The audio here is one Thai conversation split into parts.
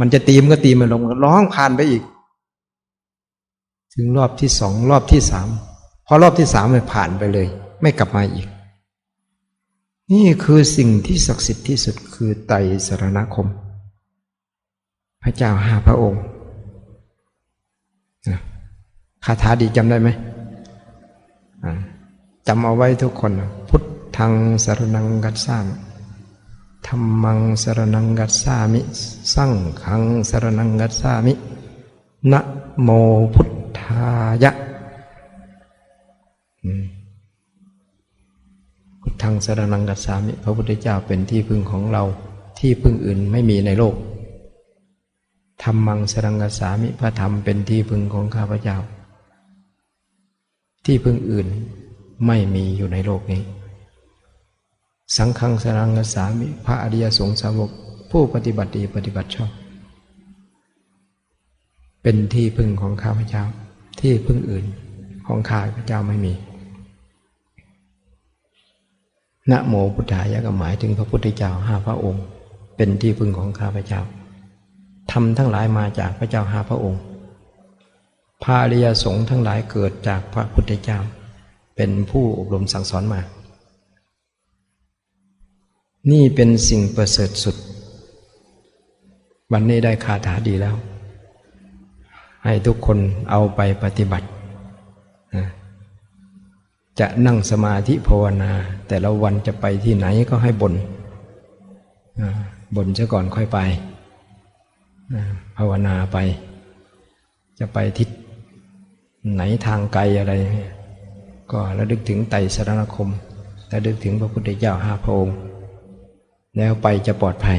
มันจะตีมันก็ตีมันลงร้องผ่านไปอีก ถึงรอบที่สองรอบที่สามพอรอบที่สามมันผ่านไปเลย ไม่กลับมาอีก นี่คือสิ่งที่ศักดิ์สิทธิ์ที่สุดคือไตรสรณคม พระเจ้าห้าพระองค์คาถาดีจำได้ไหมจำเอาไว้ทุกคน พุทธังสรนังกัสสาม ธรรมังสรนังกัสสามิ สังฆังสรนังกัสสามิ นะโมพุทธายะ พุทธังสรนังกัสสามิ พระพุทธเจ้าเป็นที่พึ่งของเรา ที่พึ่งอื่นไม่มีในโลก ธรรมังสรนังกัสสามิ พระธรรมเป็นที่พึ่งของข้าพเจ้า ที่พึ่งอื่นไม่มีอยู่ในโลกนี้ สังฆังสรังกสามิพระอริยสงฆ์สาวก ผู้ปฏิบัติดีปฏิบัติชอบ เป็นที่พึ่งของข้าพเจ้า ที่พึ่งอื่นของข้าพเจ้าไม่มีนะโมพุทธายะก็หมายถึงพระพุทธเจ้าห้าพระองค์ เป็นที่พึ่งของข้าพเจ้าทำทั้งหลายมาจากพระเจ้าห้าพระองค์พระอริยสงฆ์ทั้งหลายเกิดจากพระพุทธเจ้า เป็นผู้อบรมสั่งสอนมา นี่เป็นสิ่งประเสริฐสุด วันนี้ได้คาถาดีแล้ว ให้ทุกคนเอาไปปฏิบัตินะจะนั่งสมาธิภาวนา แต่ละวันจะไปที่ไหนก็ให้บน่นบ่นซะก่อนค่อยไป ภาวนาไป จะไปทิศไหนทางไกลอะไร ก็ระลึกถึงไตสรณคมระลึกถึงพระพุทธเจ้าห้าพระองค์ แล้วไปจะปลอดภัย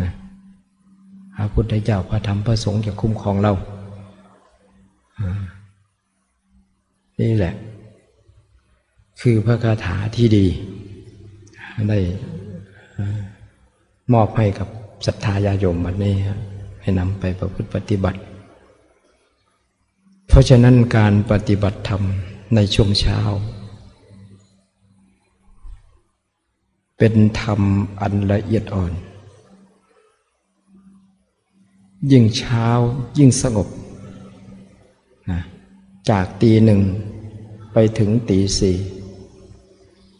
นะพระพุทธเจ้าพระธรรมพระสงฆ์จะคุ้มครองเรา นี่แหละ คือพระคาถาที่ดี ได้มอบให้กับศรัทธาญาโยมวันนี้ให้นำไปประพฤติปฏิบัติ เพราะฉะนั้นการปฏิบัติธรรมในช่วงเช้า เป็นธรรมอันละเอียดอ่อน ยิ่งเช้ายิ่งสงบนะจากตีหนึ่งไปถึงตีสี่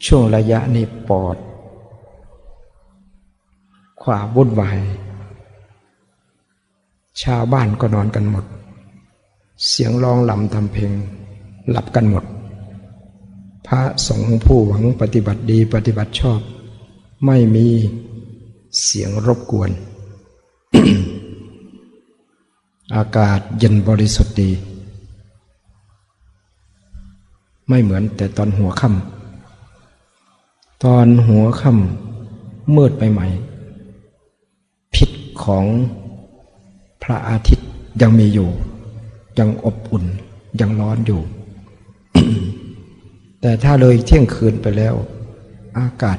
ช่วงระยะนี้ปอด ความวุ่นวาย ชาวบ้านก็นอนกันหมด เสียงร้องลำทำเพลงหลับกันหมด พระสงฆ์ผู้หวังปฏิบัติดีปฏิบัติชอบ ไม่มีเสียงรบกวน อากาศเย็นบริสุทธิ์ดี ไม่เหมือนแต่ตอนหัวค่ำตอนหัวค่ำมืดไปใหม่ พิษของพระอาทิตย์ยังมีอยู่ ยังอบอุ่นยังร้อนอยู่ แต่ถ้าเลยเที่ยงคืนไปแล้ว อากาศ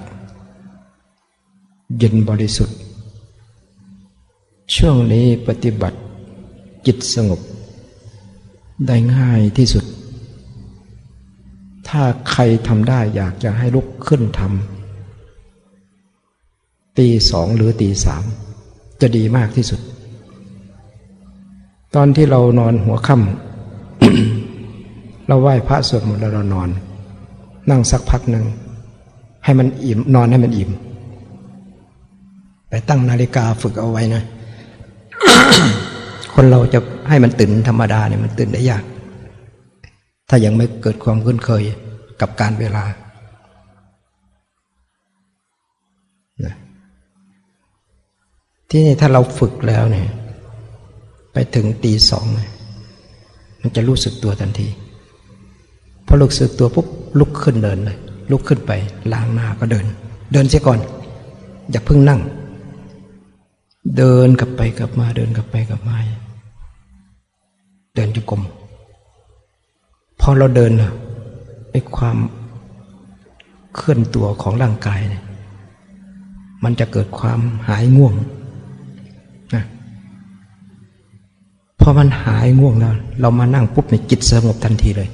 เย็นบริสุทธิ์ ช่วงนี้ปฏิบัติจิตสงบ ได้ง่ายที่สุด ถ้าใครทำได้อยากจะให้ลุกขึ้นทำตีสองหรือตีสามจะดีมากที่สุด ตอนที่เรานอนหัวค่ำเราไหว้พระสวดมนต์แล้วเรานอน นั่งสักพักหนึ่งให้มันอิ่มนอนให้มันอิ่ม ไปตั้งนาฬิกาฝึกเอาไว้นะ คนเราจะให้มันตื่นธรรมดาเนี่ยมันตื่นได้ยาก ถ้ายังไม่เกิดความคุ้นเคยกับการเวลานะที่นี่ถ้าเราฝึกแล้วเนี่ย ไปถึงตีสองเนี่ยมันจะรู้สึกตัวทันทีพอรู้สึกตัวปุ๊บลุกขึ้นเดินเลยลุกขึ้นไปล้างหน้าก็เดิน เดินเสียก่อน อย่าเพิ่งนั่ง เดินกลับไปกลับมา เดินกลับไปกลับมา เดินจุกรมพอเราเดินไอ้ความเคลื่อนตัวของร่างกายเนี่ยมันจะเกิดความหายง่วงนะพอมันหายง่วงแล้ว เรามานั่งปุ๊บเนี่ยจิตสงบทันทีเลย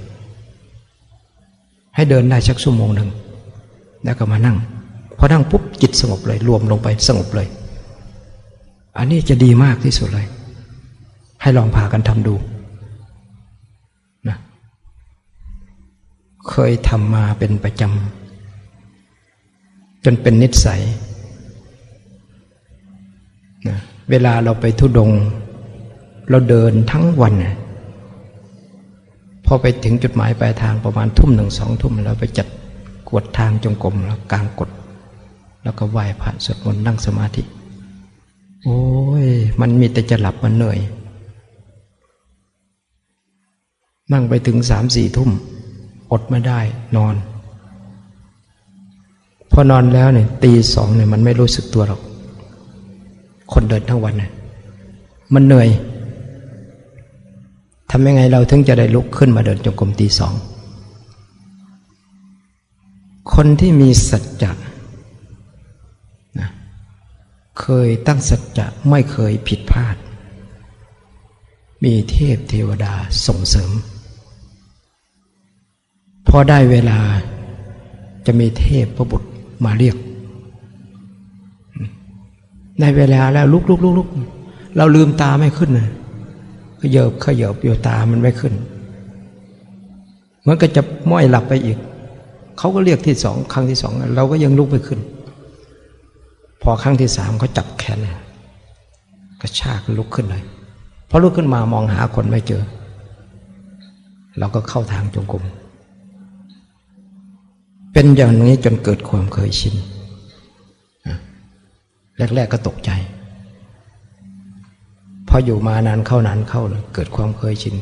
ให้เดินได้สักชั่วโมงหนึ่งแล้วก็มานั่ง พอนั่งปุ๊บจิตสงบเลย รวมลงไปสงบเลย อันนี้จะดีมากที่สุดเลย ให้ลองพากันทำดูนะเคยทำมาเป็นประจำจนเป็นนิสัยนะเวลาเราไปทุดง เราเดินทั้งวันนะพอไปถึงจุดหมายปลายทางประมาณทุ่มหนึ่งสองทุ่มเราไปจัดกวดทางจงกรมแล้วกลางกด แล้วก็ไหว้พระสวดมนต์นั่งสมาธิ โอ้ย มันมีแต่จะหลับมันเหนื่อย นั่งไปถึงสามสี่ทุ่ม อดไม่ได้นอน พอนอนแล้วเนี่ยตีสองเนี่ยมันไม่รู้สึกตัวหรอก คนเดินทั้งวันเนี่ยมันเหนื่อยทำยังไงเราถึงจะได้ลุกขึ้นมาเดินจงกรมตีสอง คนที่มีสัจจะ เคยตั้งสัจจะไม่เคยผิดพลาด มีเทพเทวดาส่งเสริม พอได้เวลาจะมีเทพพระบุตรมาเรียก ได้เวลาแล้วลุกลุกลุกลุกเราลืมตาไม่ขึ้นเลยขยบขยบอยู่ตามันไม่ขึ้น มันก็จะม้อยหลับไปอีก เขาก็เรียกที่สองครั้งที่สอง เราก็ยังลุกไม่ขึ้น อครั้งที่สามเขาจับแขนกระชากลุกขึ้นเลยพอลุกขึ้นมามองหาคนไม่เจอ เราก็เข้าทางจงกรมเป็นอย่างนี้จนเกิดความเคยชินแรกๆก็ตกใจ พออยู่มานานเข้านานเข้าเลยเกิดความเคยชิน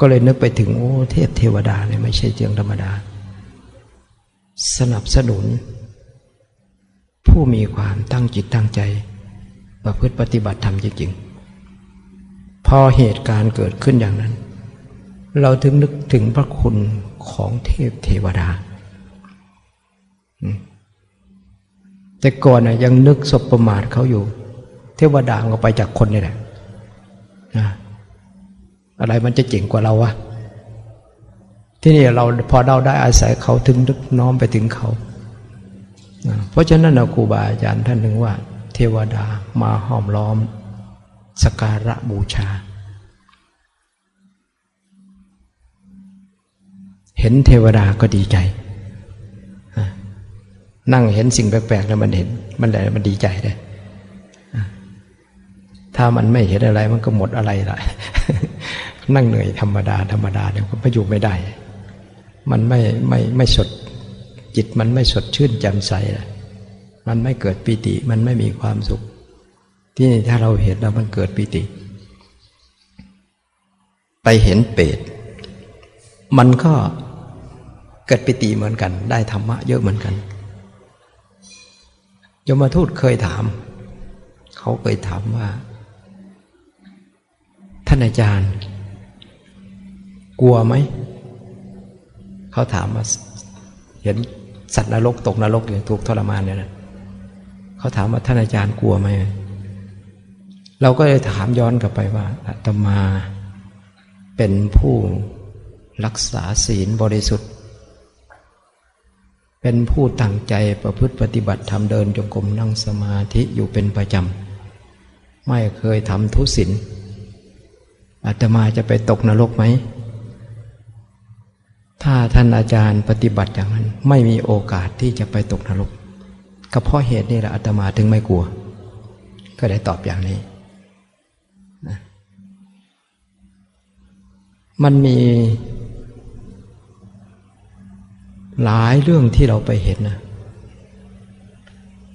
ก็เลยนึกไปถึงโอ้เทพเทวดาเนี่ยไม่ใช่เจียงธรรมดา สนับสนุน ผู้มีความตั้งจิตตั้งใจ ประพฤติปฏิบัติธรรมจริงๆ พอเหตุการณ์เกิดขึ้นอย่างนั้น เราถึงนึกถึงพระคุณของเทพเทวดา แต่ก่อนนะยังนึกสบประมาทเขาอยู่ เทวดาก็ไปจากคนนี่แหละอะไรมันจะเจ๋งกว่าเราวะที่นี่เราพอเราได้อาศัยเขาถึงนึกน้อมไปถึงเขา เพราะฉะนั้นครูบาอาจารย์ท่านถึงว่า เทวดามาห้อมล้อม สการะบูชา เห็นเทวดาก็ดีใจ นั่งเห็นสิ่งแปลกๆแล้วมันเห็น มันอะไรมันดีใจเลยถ้ามันไม่เห็นอะไรมันก็หมดอะไรละนั่งเหนื่อยธรรมดาธรรมดาเนี่ยก็ไม่อยู่ไม่ได้ มันไม่ไม่ไม่สด จิตมันไม่สดชื่นแจ่มใสมันไม่เกิดปีติมันไม่มีความสุขที่นี่ถ้าเราเห็นแล้วมันเกิดปีติ ไปเห็นเปรตมันก็เกิดปิติเหมือนกัน ได้ธรรมะเยอะเหมือนกันยมทูตเคยถาม เขาเคยถามว่า ท่านอาจารย์ กลัวไหม เขาถามว่าเห็น สัตว์นรกตกนรกอย่างถูกทรมานเนี่ยนะเขาถามว่าท่านอาจารย์กลัวไหมเราก็เลยถามย้อนกลับไปว่าอาตมาเป็นผู้รักษาศีลบริสุทธิ์ เป็นผู้ตั้งใจประพฤติปฏิบัติทำเดินจงกรมนั่งสมาธิอยู่เป็นประจำ ไม่เคยทำทุศีลอาตมาจะไปตกนรกไหม ถ้าท่านอาจารย์ปฏิบัติอย่างนั้น ไม่มีโอกาสที่จะไปตกนรกก็เพราะเหตุนี้แหละอาตมาถึงไม่กลัว ก็ได้ตอบอย่างนี้ มันมี หลายเรื่องที่เราไปเห็นนะ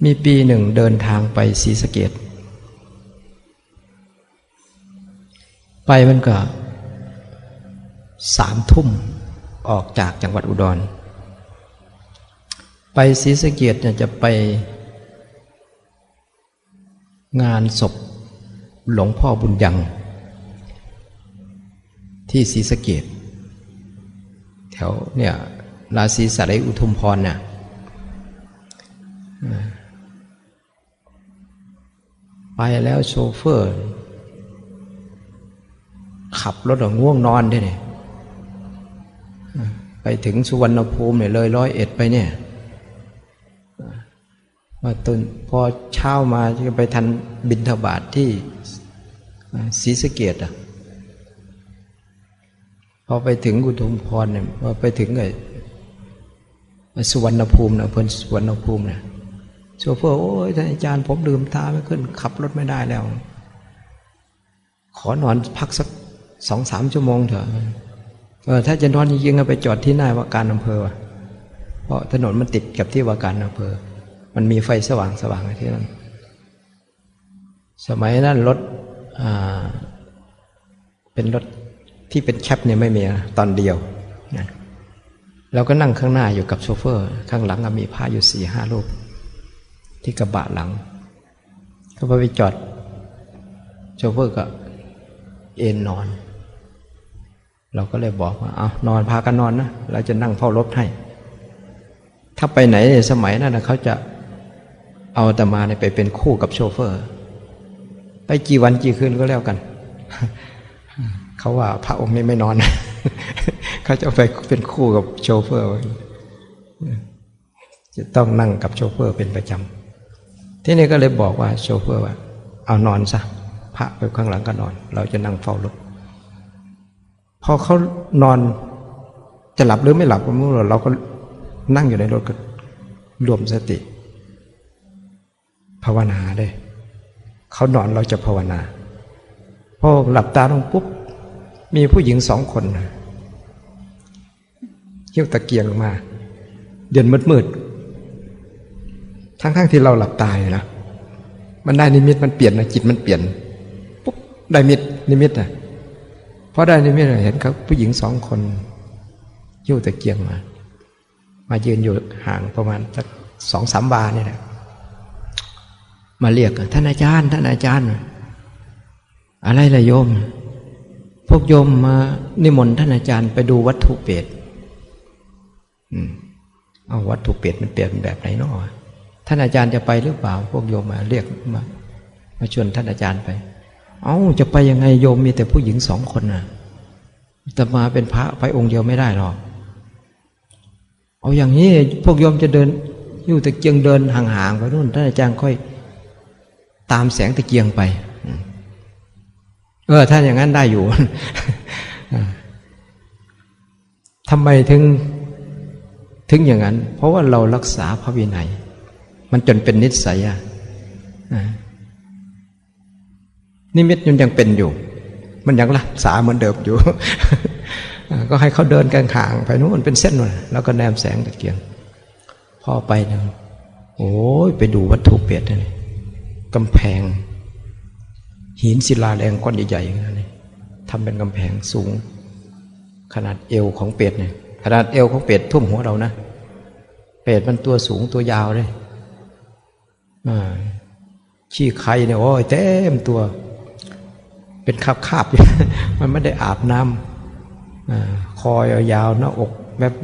มีปีหนึ่งเดินทางไปศรีสะเกดไปมันก็สามทุ่ม ออกจากจังหวัดอุดร ไปศรีสะเกียดเนี่ยจะไป งานศพหลวงพ่อบุญยัง ที่ศรีสะเกียดแถวเนี่ยราศีสารีอุทุมพรเนี่ยไปแล้วโชเฟอร์ ขับรถง่วงนอนได้เนี่ย ไปถึงสุวรรณภูมิเนี่ยเลยร้อยเอ็ดไปเนี่ยว่าตนพอเช้ามาจะไปทันบินทบาทที่ศรีสะเกดอะพอไปถึงอุทุมพรเนี่ยพอไปถึงไอ้สุวรรณภูมินะเพิ่อนสุวรรณภูมิเนี่ยโชเฟอร์โอ้ยท่านอาจารย์ผมดื่มตาไม่ขึ้น ขับรถไม่ได้แล้ว ขอนอนพักสักสองสามชั่วโมงเถอะ เออถ้าจะนอนจริงๆก็ไปจอดที่หน้าว่าการอำเภอวะเพราะถนนมันติดกับที่ว่าการอำเภอ มันมีไฟสว่างสว่างที่นั่นสมัยนั้นรถเป็นรถที่เป็นแคปเนี่ยไม่มีตอนเดียวนะเราก็นั่งข้างหน้าอยู่กับโชเฟอร์ ข้างหลังก็มีผ้าอยู่สี่ห้ารูป ที่กระบะหลัง ก็พอไปจอดโชเฟอร์ก็เอนนอน เราก็เลยบอกว่าเอานอนพากันนอนนะเราจะนั่งเฝ้ารถให้ ถ้าไปไหนในสมัยนั้นนะเขาจะเอาอาตมาเนี่ยไปเป็นคู่กับโชเฟอร์ ไปกี่วันกี่คืนก็แล้วกัน เขาว่าพระองค์นี้ไม่นอน เขาจะไปเป็นคู่กับโชเฟอร์ จะต้องนั่งกับโชเฟอร์เป็นประจำที่นี่ก็เลยบอกว่าโชเฟอร์ว่า เอานอนซะพระไปข้างหลังก็นอน เราจะนั่งเฝ้ารถ พอเขานอนจะหลับหรือไม่หลับก็ไม่รู้เราก็นั่งอยู่ในรถก็รวมสติ ภาวนาเลยเขานอนเราจะภาวนาพอหลับตาลงปุ๊บมีผู้หญิงสองคนเยี่ยวตะเกียงมา เดือนมืดๆทั้งๆทที่เราหลับตายนะมันได้นิมิตมันเปลี่ยนนะจิตมันเปลี่ยนปุ๊บได้มิตนิมิตนะ พอได้นิมิตเห็นเขาผู้หญิงสองคนยี่ยวตะเกียงมา มายืนอยู่ห่างประมาณสักสองสามบาเนี่ยแหละมาเรียกท่านอาจารย์ท่านอาจารย์ อะไรล่ะโยม พวกโยมมานิมนต์ท่านอาจารย์ไปดูวัตถุเปรตเอาวัตถุเปรตมันเปลี่ยนแบบไหนเนาะท่านอาจารย์จะไปหรือเปล่า พวกโยมมาเรียกมา มาชวนท่านอาจารย์ไป เอาจะไปยังไงโยมมีแต่ผู้หญิงสองคนน่ะจะมาเป็นพระไปองค์เดียวไม่ได้หรอกเอาอย่างนี้พวกโยมจะเดินอยู่ตะเกียงเดินห่างๆไปนู่นท่านอาจารย์ค่อย ตามแสงตะเกียงไป เออถ้าอย่างนั้นได้อยู่ทำไมถึงถึงอย่างนั้น เพราะว่าเรารักษาพระวินัย มันจนเป็นนิสัยอะ นิมิตมันยังเป็นอยู่ มันยังรักษาเหมือนเดิมอยู่ ก็ให้เขาเดินกันห่างไปนู้นเป็นเส้นเลยแล้วก็แนมแสงตะเกียงพอไปนะโอ้ยไปดูวัตถุเปรตนี่กำแพง หินศิลาแรงก้อนใหญ่ๆนี่ทำเป็นกำแพงสูง ขนาดเอวของเป็ดเนี่ยขนาดเอวของเป็ดทุ่มหัวเรานะเป็ดมันตัวสูงตัวยาวเลยขี้ไข่เนี่ยโอ้ยเต็มตัว เป็นคาบคาบมันไม่ได้อาบน้ำคอยาวๆหน้าอก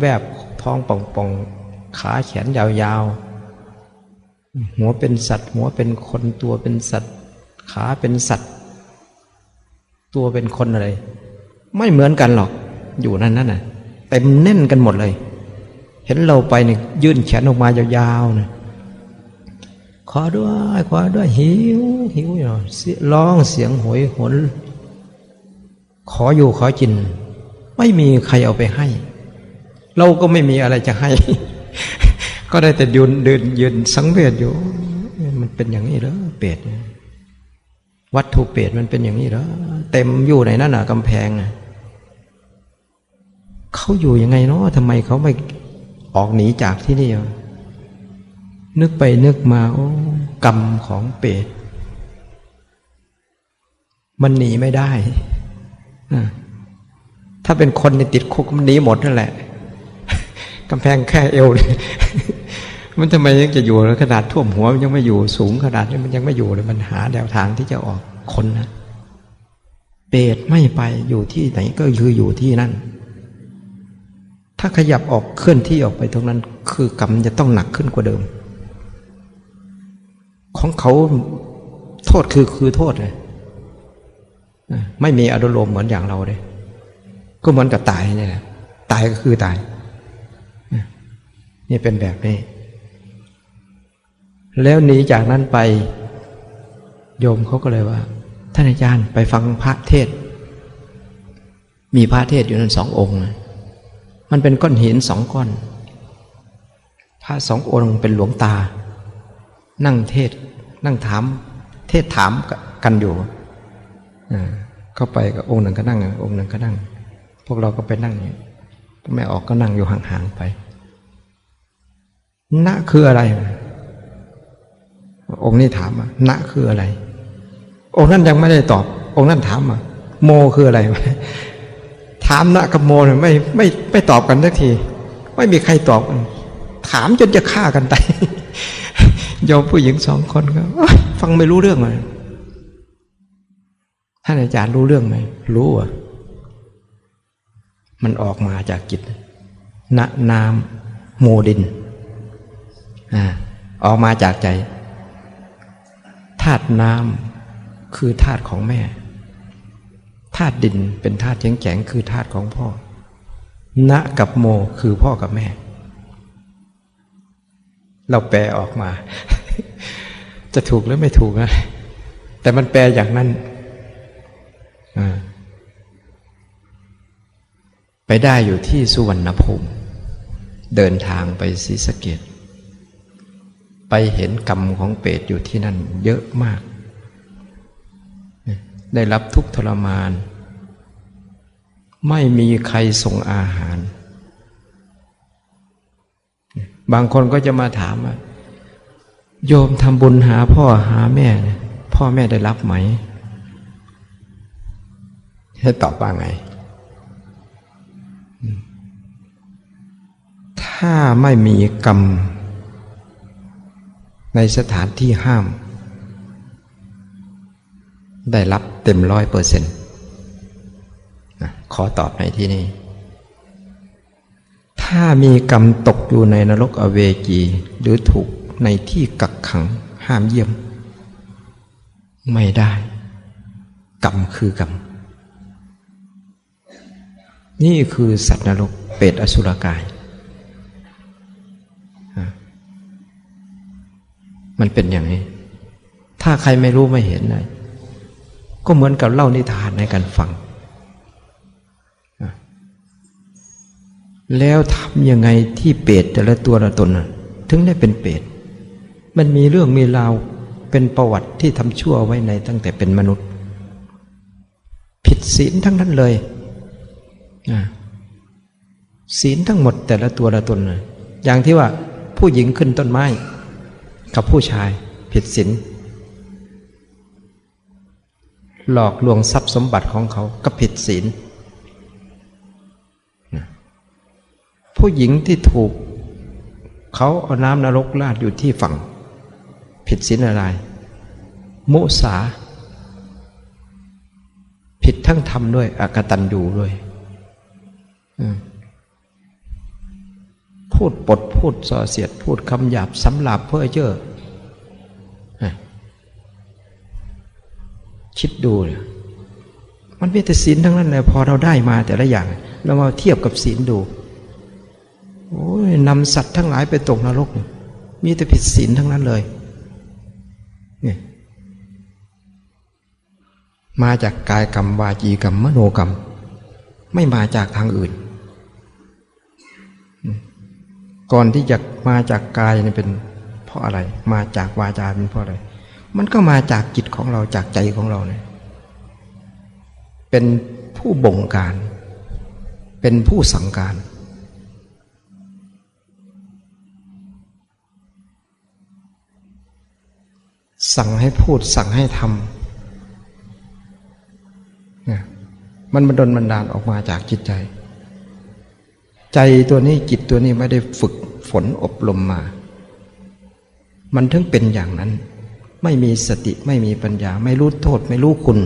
แวบๆท้องป่องๆ ขาแขนยาวๆ หัวเป็นสัตว์ หัวเป็นคนตัวเป็นสัตว์ ขาเป็นสัตว์ ตัวเป็นคนอะไร ไม่เหมือนกันหรอกอยู่นั่นนั่นน่ะเต็มแน่นกันหมดเลย เห็นเราไปเนี่ยยื่นแขนออกมายาวๆนะ ขอด้วยขอด้วยหิวหิวอยู่ร้องเสียงหวยหนขออยู่ขอกิน ไม่มีใครเอาไปให้ เราก็ไม่มีอะไรจะให้ ก็ได้แต่ยืนเดินยืนสังเวชอยู่ มันเป็นอย่างนี้เหรอเปรตวัตถุเปรตมันเป็นอย่างนี้เหรอเต็มอยู่ในหนั่นน่ะกำแพงเขาอยู่ยังไงเนาะทำไมเขาไม่ออกหนีจากที่นี่ นึกไปนึกมาโอ้กรรมของเปรตมันหนีไม่ได้ ถ้าเป็นคนในติดคุกมันหนีหมดนั่นแหละกำแพงแค่เอวเลยมันทำไมยังจะอยู่ขนาดท่วมหัวมันยังไม่อยู่สูงขนาดนี้มันยังไม่อยู่เลยมันหาแนวทางที่จะออกคนนะเปรตไม่ไปอยู่ที่ไหนก็คืออยู่ที่นั่น ถ้าขยับออกเคลื่อนที่ออกไปตรงนั้น คือกรรมจะต้องหนักขึ้นกว่าเดิม ของเขาโทษคือคือโทษเลยไม่มีอารมณ์เหมือนอย่างเราเลย ก็เหมือนกับตายเนี่ยตายก็คือตายนี่เป็นแบบนี้ แล้วหนีจากนั้นไป โยมเขาก็เลยว่า ท่านอาจารย์ไปฟังพระเทศ มีพระเทศอยู่นั้นสององค์ มันเป็นก้อนหินสองก้อน พระสององค์เป็นหลวงตา นั่งเทศ นั่งถาม เทศถามกันอยู่เข้าไปกับองค์หนึ่งก็นั่ง องค์หนึ่งก็นั่ง พวกเราก็ไปนั่งอย่างนี้ไม่ออกก็นั่งอยู่ห่างๆไปณคืออะไร องค์นี้ถามอะณคืออะไร องค์นั้นยังไม่ได้ตอบ องค์นั้นถามอะโมคืออะไร ถามณกับโมเนี่ยไม่ไม่ไม่ตอบกันสักที ไม่มีใครตอบกันถามจนจะฆ่ากันตาย โยมผู้หญิงสองคนก็ฟังไม่รู้เรื่องเลยท่านอาจารย์รู้เรื่องไหมรู้อะมันออกมาจากจิตณนามโมดินอ่าออกมาจากใจธาตุน้ำคือธาตุของแม่ธาตุดินเป็นธาตุแข็งๆคือธาตุของพ่อณกับโมคือพ่อกับแม่ เราแปลออกมา จะถูกหรือไม่ถูกนะแต่มันแปลอย่างนั้นอ่าไปได้อยู่ที่สุวรรณภูมิ เดินทางไปศรีสะเกดไปเห็นกรรมของเปรตอยู่ที่นั่นเยอะมาก ได้รับทุกทรมาน ไม่มีใครส่งอาหาร บางคนก็จะมาถามว่า โยมทำบุญหาพ่อหาแม่เนี่ยพ่อแม่ได้รับไหม ให้ตอบว่าไง ถ้าไม่มีกรรม ในสถานที่ห้าม ได้รับเต็มร้อยเปอร์เซ็นต์ขอตอบในที่นี้ ถ้ามีกรรมตกอยู่ในนรกอเวจีหรือถูก ในที่กักขังห้ามเยี่ยม ไม่ได้ กรรมคือกรรม นี่คือสัตว์นรกเปรตอสุรกาย มันเป็นอย่างนี้ ถ้าใครไม่รู้ไม่เห็นนะก็เหมือนกับเล่านิทานในการฟังแล้วทำยังไงที่เปรตแต่ละตัวละตนถึงได้เป็นเปรต มันมีเรื่องมีราวเป็นประวัติที่ทำชั่วไว้ในตั้งแต่เป็นมนุษย์ ผิดศีลทั้งนั้นเลยศีลทั้งหมดแต่ละตัวละตนเลยอย่างที่ว่าผู้หญิงขึ้นต้นไม้ กับผู้ชาย ผิดศีลหลอกลวงทรัพย์สมบัติของเขาก็ผิดศีลผู้หญิงที่ถูก เขาเอาน้ำนรกราดอยู่ที่ฝั่ง ผิดศีลอะไร มุสา ผิดทั้งธรรมด้วย อกตันยูด้วยพูดปดพูดส่อเสียด พูดคำหยาบสำหรับเพื่อเจ้อคิดดูเลยมันเป็นแต่ศีลทั้งนั้นเลยพอเราได้มาแต่ละอย่าง เรามาเทียบกับศีลดูโอ้ยนำสัตว์ทั้งหลายไปตกนรก มีแต่ผิดศีลทั้งนั้นเลย เนี่ยมาจากกายกรรมวาจีกรรมมโนกรรม ไม่มาจากทางอื่น ก่อนที่จะมาจากกายนี่เป็นเพราะอะไร มาจากวาจาเป็นเพราะอะไร มันก็มาจากจิตของเราจากใจของเราเนี่ยเป็นผู้บงการ เป็นผู้สั่งการ สั่งให้พูดสั่งให้ทำนี่ยมันบันดลบันดาลออกมาจากจิตใจ ใจตัวนี้จิตตัวนี้ไม่ได้ฝึกฝนอบรมมา มันถึงเป็นอย่างนั้น ไม่มีสติไม่มีปัญญา ไม่รู้โทษ ไม่รู้คุณ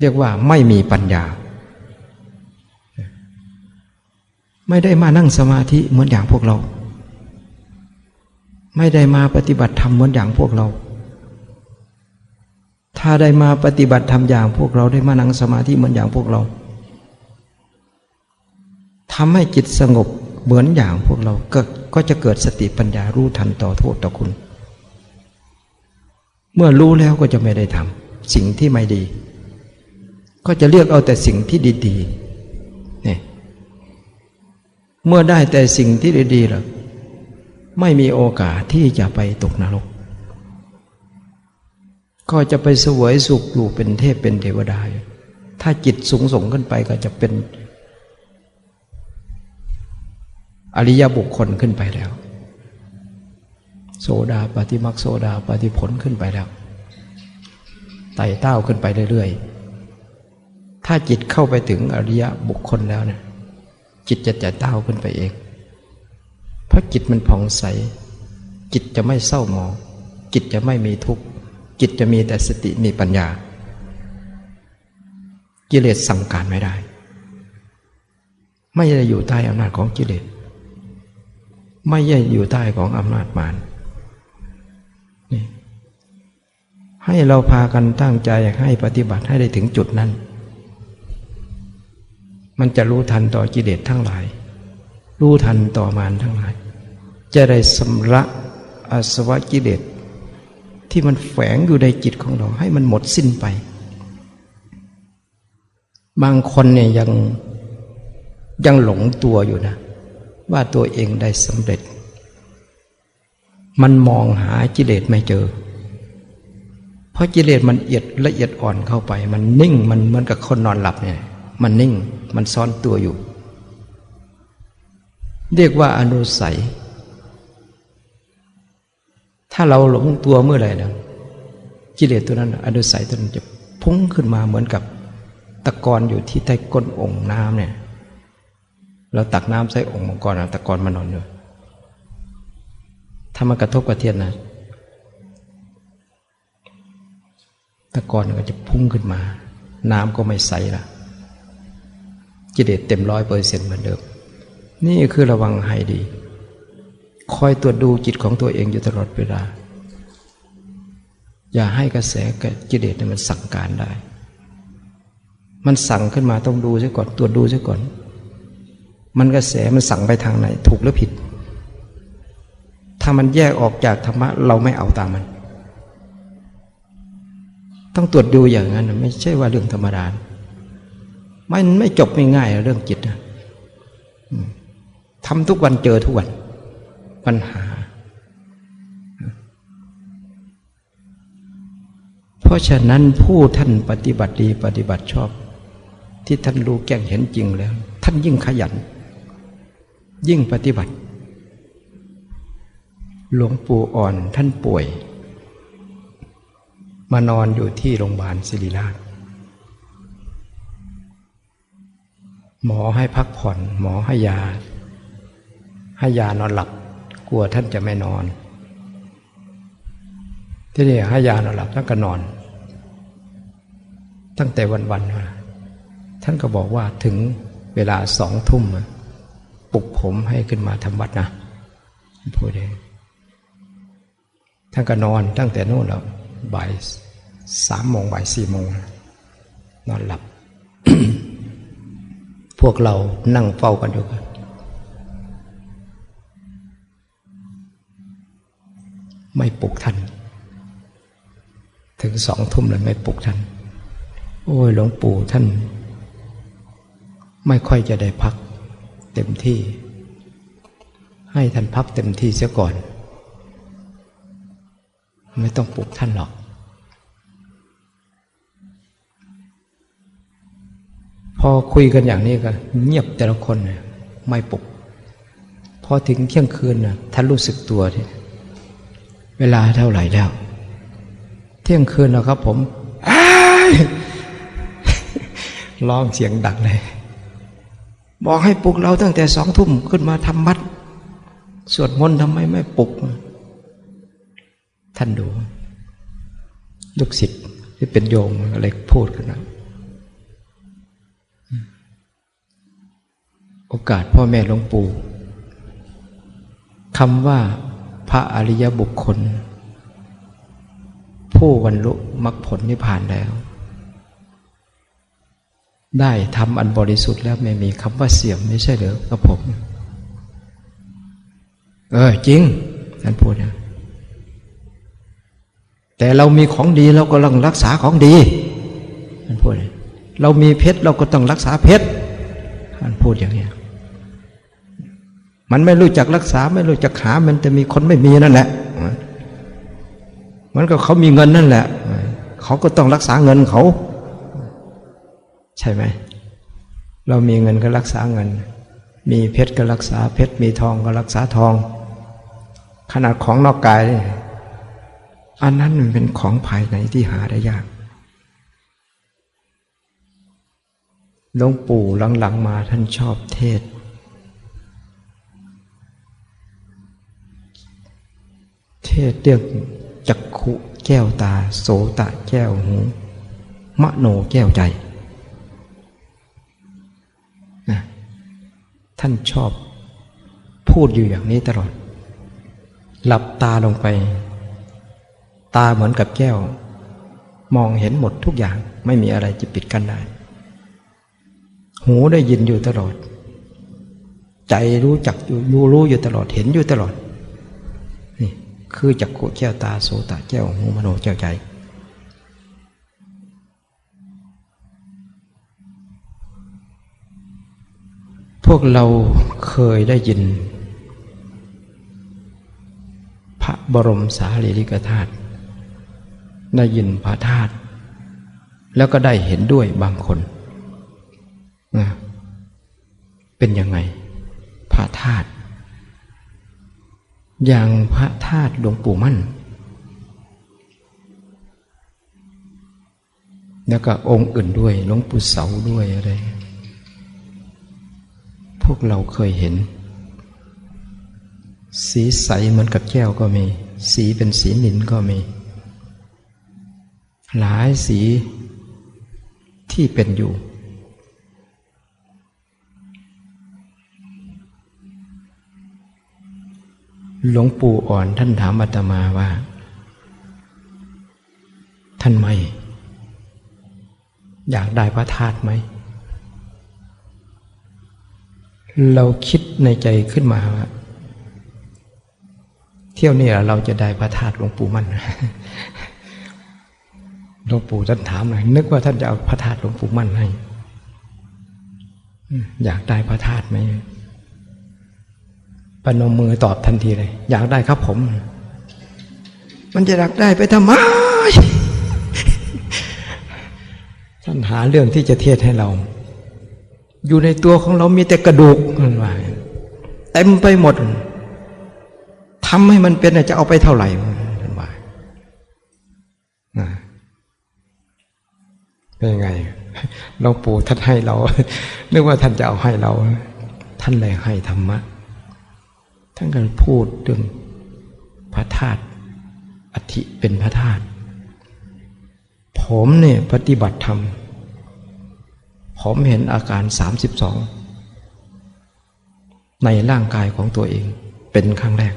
เรียกว่าไม่มีปัญญา ไม่ได้มานั่งสมาธิเหมือนอย่างพวกเรา ไม่ได้มาปฏิบัติธรรมเหมือนอย่างพวกเรา ถ้าได้มาปฏิบัติธรรมอย่างพวกเราได้มานั่งสมาธิเหมือนอย่างพวกเราทำให้จิตสงบเหมือนอย่างพวกเราก็ก็ก็จะเกิดสติปัญญารู้ทันต่อโทษต่อคุณ เมื่อรู้แล้วก็จะไม่ได้ทำสิ่งที่ไม่ดี ก็จะเลือกเอาแต่สิ่งที่ดีๆเนี่ยเมื่อได้แต่สิ่งที่ดีๆแล้ว ไม่มีโอกาสที่จะไปตกนรก ก็จะไปสวยสุขอยู่เป็นเทพเป็นเทวดาอยู่ถ้าจิตสูงส่งขึ้นไปก็จะเป็น อริยบุคคลขึ้นไปแล้วโซดาปฏิมักโซดาปฏิผลขึ้นไปแล้วไต่เต้าขึ้นไปเรื่อยๆ ถ้าจิตเข้าไปถึงอริยบุคคลแล้วเนี่ยจิตจะจะเต้าขึ้นไปเอง ราะจิตมันผ่องใส จิตจะไม่เศร้าหมองจิตจะไม่มีทุกข์ จิตจะมีแต่สติมีปัญญา กิเลสสั่งการไม่ได้ ไม่ได้อยู่ใต้อำนาจของกิเลส ไม่ใช่อยู่ใต้ของอำนาจมารนี่ให้เราพากันตั้งใจให้ปฏิบัติให้ได้ถึงจุดนั้น มันจะรู้ทันต่อกิเลสทั้งหลาย รู้ทันต่อมารทั้งหลาย จะได้สำระอาสวะกิเลสที่มันแฝงอยู่ในจิตของเราให้มันหมดสิ้นไป บางคนเนี่ยยังยังหลงตัวอยู่นะ ว่าตัวเองได้สำเร็จ มันมองหากิเลสไม่เจอ เพราะกิเลสมันเอียดละเอียดอ่อนเข้าไป มันนิ่งมันเหมือนกับคนนอนหลับเนี่ย มันนิ่งมันซ่อนตัวอยู่ เรียกว่าอนุสัย ถ้าเราหลงตัวเมื่อไหร่นะกิเลสตัวนั้นอนุสัยตัวนั้นจะพุ่งขึ้นมาเหมือนกับตะกอนอยู่ที่ใต้ก้นองค์น้ำเนี่ย เราตักน้ำใส่องค์มังกรตะกอนมานอนอยู่ถ้ามันกระทบกระเทียนนะตะกอนก็จะพุ่งขึ้นมา น้ำก็ไม่ใสละกิเลสเต็มร้อยเปอร์เซ็นต์เหมือนเดิม นี่คือระวังให้ดี คอยตรวจดูจิตของตัวเองอยู่ตลอดเวลา อย่าให้กระแสกิเลสมันสั่งการได้ มันสั่งขึ้นมาต้องดูซะก่อนตรวจดูซะก่อน มันกระแสมันสั่งไปทางไหน ถูกหรือผิด ถ้ามันแยกออกจากธรรมะเราไม่เอาตามมัน ต้องตรวจดูอย่างนั้น ไม่ใช่ว่าเรื่องธรรมดามันไม่จบง่ายๆเรื่องจิตนะทำทุกวันเจอทุกวัน ปัญหา เพราะฉะนั้นผู้ท่านปฏิบัติดีปฏิบัติชอบ ที่ท่านรู้แก้งเห็นจริงแล้ว ท่านยิ่งขยัน ยิ่งปฏิบัติ หลวงปู่อ่อนท่านป่วย มานอนอยู่ที่โรงพยาบาลศิริราชหมอให้พักผ่อน หมอให้ยา ให้ยานอนหลับ กลัวท่านจะไม่นอน ที่นี่ให้ยานอนหลับท่านก็นอน ตั้งแต่วันๆมาท่านก็บอกว่าถึงเวลาสองทุ่มปลุกผมให้ขึ้นมาทำวัดนะพูดเองท่านก็นอนตั้งแต่นู่นแล้วบ่ายสามโมงบ่ายสี่โมงนอนหลับ พวกเรานั่งเฝ้ากันอยู่กัน ไม่ปลุกท่าน ถึงสองทุ่มเลยไม่ปลุกท่าน โอ้ยหลวงปู่ท่าน ไม่ค่อยจะได้พักเต็มที่ ให้ท่านพักเต็มที่เสียก่อน ไม่ต้องปลุกท่านหรอก พอคุยกันอย่างนี้ก็เงียบแต่ละคนเนี่ยไม่ปลุกพอถึงเที่ยงคืนน่ะท่านรู้สึกตัวที่ เวลาเท่าไหร่แล้ว เที่ยงคืนแล้วครับผมร้องเสียงดังเลย บอกให้ปลุกเราตั้งแต่สองทุ่มขึ้นมาทำวัด สวดมนต์ทำไมไม่ปลุก ท่านดู ลูกศิษย์ที่เป็นโยมอะไรพูดกันนะโอกาสพ่อแม่หลวงปู่คำว่า พระอริยบุคคล ผู้บรรลุมรรคผลนิพพานแล้ว ได้ทำอันบริสุทธิ์แล้วไม่มีคำว่าเสียมไม่ใช่เหรอกับผม เออจริงท่านพูดนะแต่เรามีของดีเราก็ต้องรักษาของดีท่านพูดเรามีเพชรเราก็ต้องรักษาเพชรท่านพูดอย่างนี้ มันไม่รู้จักรักษา ไม่รู้จักหา มันจะมีคนไม่มีนั่นแหละ มันก็เขามีเงินนั่นแหละ เขาก็ต้องรักษาเงินเขา ใช่ไหม เรามีเงินก็รักษาเงิน มีเพชรก็รักษาเพชร มีทองก็รักษาทอง ขนาดของนอกกาย อันนั้นมันเป็นของภายในที่หาได้ยากหลวงปู่หลังๆมาท่านชอบเทศ เทศเรื่องจักขุแก้วตา โสตะแก้วหู มโนแก้วใจนะท่านชอบพูดอยู่อย่างนี้ตลอด หลับตาลงไป ตาเหมือนกับแก้ว มองเห็นหมดทุกอย่างไม่มีอะไรจะปิดกั้นได้ หูได้ยินอยู่ตลอด ใจรู้จักอยู่รู้อยู่ตลอดเห็นอยู่ตลอด คือจักขุแก้วตาโสตแก้วหูมโนแก้วใจ พวกเราเคยได้ยิน พระบรมสารีริกธาตุได้ยินพระธาตุแล้วก็ได้เห็นด้วยบางคนนะเป็นยังไงพระธาตุ อย่างพระธาตุหลวงปู่มั่น แล้วก็องค์อื่นด้วยหลวงปู่เสาด้วยอะไร พวกเราเคยเห็น สีใสเหมือนกับแก้วก็มี สีเป็นสีนินก็มี หลายสีที่เป็นอยู่ หลวงปู่อ่อนท่านถามอาตมาว่า ท่านไม่อยากได้พระธาตุไหม เราคิดในใจขึ้นมาว่าเที่ยวนี้เราจะได้พระธาตุหลวงปู่มั่นหลวงปู่ท่านถามหน่อยนึกว่าท่านจะเอาพระธาตุหลวงปู่มั่นให้อยากได้พระธาตุไหม นมมือตอบทันทีเลย อยากได้ครับผม มันจะอยากได้ไปทำไมท่านหาเรื่องที่จะเทศให้เรา อยู่ในตัวของเรามีแต่กระดูกมันว่าเต็มไปหมดทำให้มันเป็นจะเอาไปเท่าไหร่ท่านว่าเป็นยังไงหลวงปู่ท่านให้เรานึกว่าท่านจะเอาให้เรา ท่านเลยให้ธรรมะ ท่านก็พูดถึงพระธาตุอธิเป็นพระธาตุผมเนี่ยปฏิบัติธรรม ผมเห็นอาการ 32 ในร่างกายของตัวเองเป็นครั้งแรก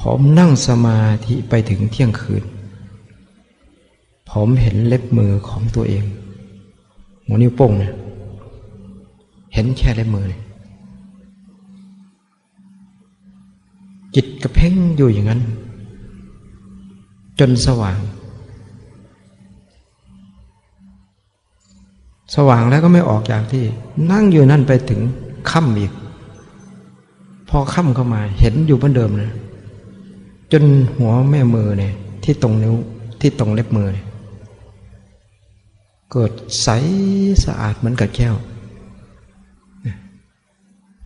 ผมนั่งสมาธิไปถึงเที่ยงคืน ผมเห็นเล็บมือของตัวเองหัวนิ้วโป้งเนี่ยเห็นแค่เล็บมือเลย จิตกระเพ่งอยู่อย่างนั้น จนสว่าง สว่างแล้วก็ไม่ออกจากที่ นั่งอยู่นั่นไปถึงค่ำอีก พอค่ำเข้ามาเห็นอยู่เหมือนเดิมนะจนหัวแม่มือเนี่ย ที่ตรงนิ้วที่ตรงเล็บมือเนี่ยเกิดใสสะอาดเหมือนกับแก้ว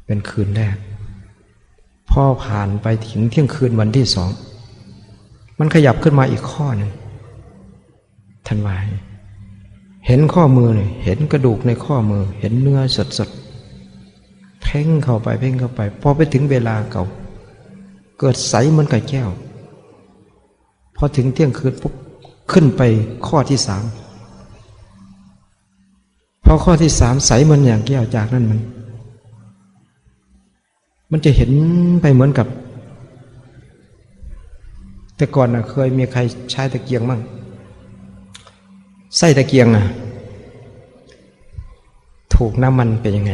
เป็นคืนแรก พอผ่านไปถึงเที่ยงคืนวันที่สอง มันขยับขึ้นมาอีกข้อหนึ่งท่านวายเห็นข้อมือเนี่ยเห็นกระดูกในข้อมือ เห็นเนื้อสดสดเพ่งเข้าไปเพ่งเข้าไป พอไปถึงเวลาเก่า เกิดใสเหมือนกับแก้ว พอถึงเที่ยงคืนปุ๊บขึ้นไปข้อที่สามพอข้อที่สามใสเหมือนอย่างแก้วจากนั้นมัน มันจะเห็นไปเหมือนกับ แต่ก่อนนะเคยมีใครใช้ตะเกียงมั่งไส้ตะเกียงอะ ถูกน้ำมันเป็นยังไง